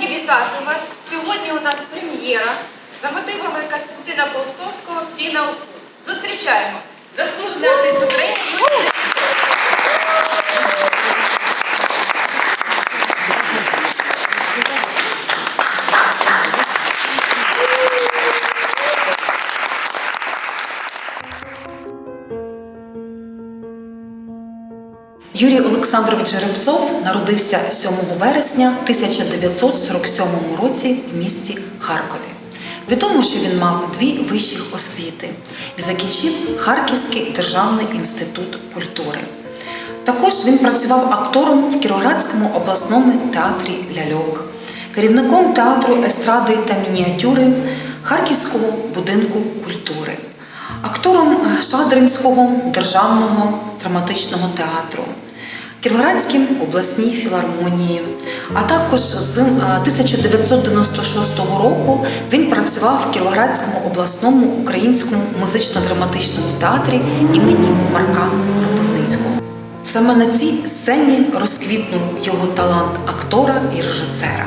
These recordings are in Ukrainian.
раді вітати вас. Сьогодні у нас прем'єра за мотивами Костянтина Повстовського всі нам Зустрічаємо заслужений артист України. Юрій Олександрович Жеребцов народився 7 вересня 1947 році в місті Харкові. Відомо, що він мав дві вищі освіти і закінчив Харківський державний інститут культури. Також він працював актором в Кіровоградському обласному театрі Ляльок, керівником театру естради та мініатюри Харківського будинку культури, актором Шадринського державного драматичного театру, Кіровоградській обласній філармонії. А також з е, 1996 року він працював в Кіровоградському обласному українському музично-драматичному театрі імені Марка Кропивницького. Саме на цій сцені розквітнув його талант актора і режисера.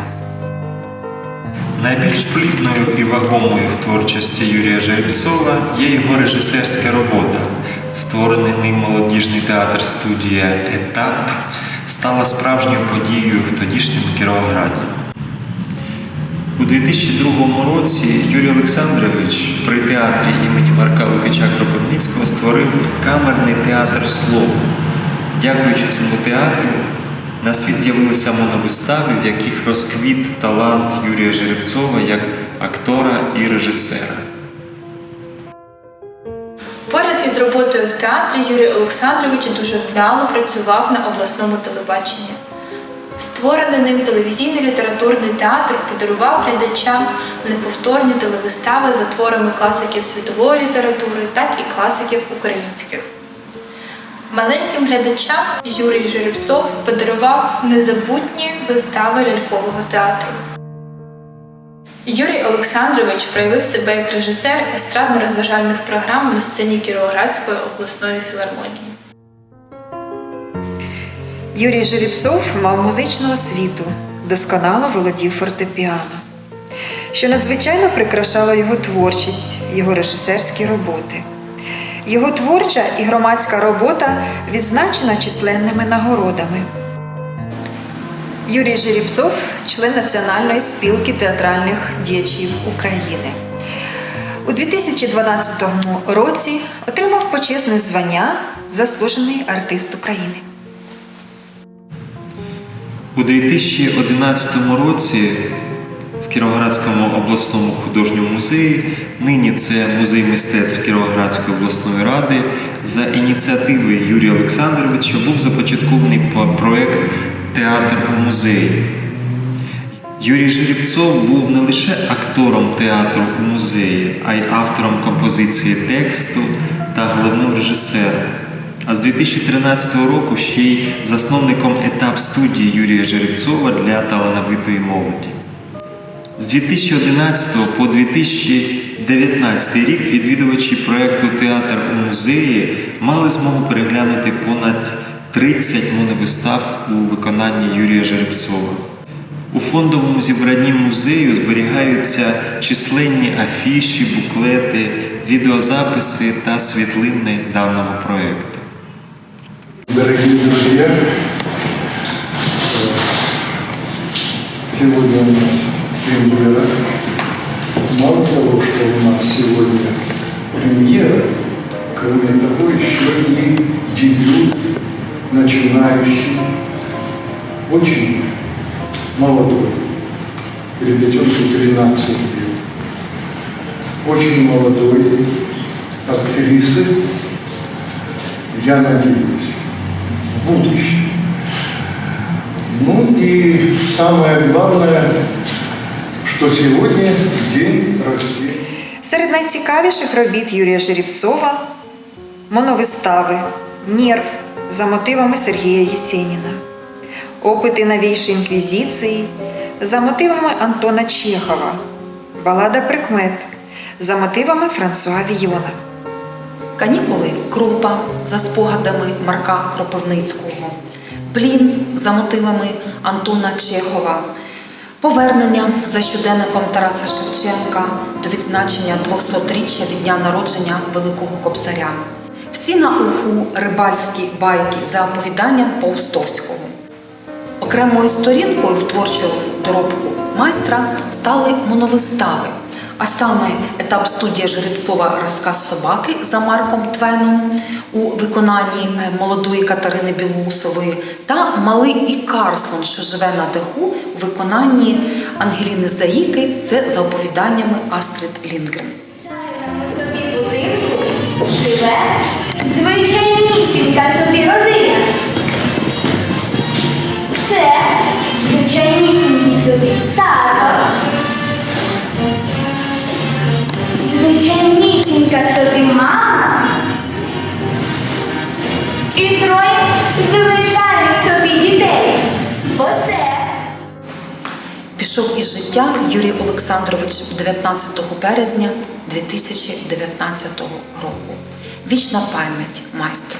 Найбільш плідною і вагомою в творчості Юрія Жеребцова є його режисерська робота. Створений ним молодіжний театр студія Етап стала справжньою подією в тодішньому Кіровограді. У 2002 році Юрій Олександрович при театрі імені Марка Лукича Кропивницького створив камерний театр слово. Дякуючи цьому театру, на світ з'явилися моновистави, в яких розквіт талант Юрія Жеребцова як актора і режисера. Роботою в театрі Юрій Олександрович дуже вдало працював на обласному телебаченні. Створений ним телевізійний літературний театр подарував глядачам неповторні телевистави за творами класиків світової літератури, так і класиків українських. Маленьким глядачам Юрій Жеребцов подарував незабутні вистави лялькового театру. Юрій Олександрович проявив себе як режисер естрадно-розважальних програм на сцені Кіровоградської обласної філармонії. Юрій Жеребцов мав музичну освіту, досконало володів фортепіано, що надзвичайно прикрашало його творчість, його режисерські роботи. Його творча і громадська робота відзначена численними нагородами. Юрій Жеребцов член Національної спілки театральних діячів України. У 2012 році отримав почесне звання Заслужений артист України. У 2011 році в Кіровоградському обласному художньому музеї, нині це музей мистецтв Кіровоградської обласної ради, за ініціативи Юрія Олександровича був започаткований проект Театр у музеї. Юрій Жеребцов був не лише актором театру у музеї, а й автором композиції тексту та головним режисером. А з 2013 року ще й засновником етап студії Юрія Жеребцова для талановитої молоді. З 2011 по 2019 рік відвідувачі проєкту Театр у музеї мали змогу переглянути понад 30 моновистав у виконанні Юрія Жеребцова. У фондовому зібранні музею зберігаються численні афіші, буклети, відеозаписи та світлини даного проєкту. Дорогие друзья, э, сегодня у нас премьера. Мало того, что у нас сегодня премьера, кроме того, еще и дебют начинающий, очень молодой, ребятенку 13 лет, очень молодой актрисы, я надеюсь, в будущем. Ну и самое главное, что сегодня день рождения. Серед найцікавіших робіт Юрія Жеребцова моновистави Нерв за мотивами Сергія Єсеніна, Опити новейшої інквізиції за мотивами Антона Чехова, Балада прикмет за мотивами Франсуа Війона. Канікули Крупа за спогадами Марка Кропивницького, Плін за мотивами Антона Чехова, Повернення за щоденником Тараса Шевченка до відзначення 200-річчя від дня народження Великого Кобзаря. Всі на уху рибальські байки за оповіданням Паустовського. Окремою сторінкою в творчому доробку майстра стали моновистави, а саме етап студія Жеребцова Розказ собаки за Марком Твеном у виконанні е, молодої Катерини Білоусової та Малий і Карслон, що живе на даху у виконанні Ангеліни Заїки, це за оповіданнями Астрид Лінгрен. Живе Пішов із життя Юрій Олександрович 19 березня 2019 року. Вічна пам'ять майстру.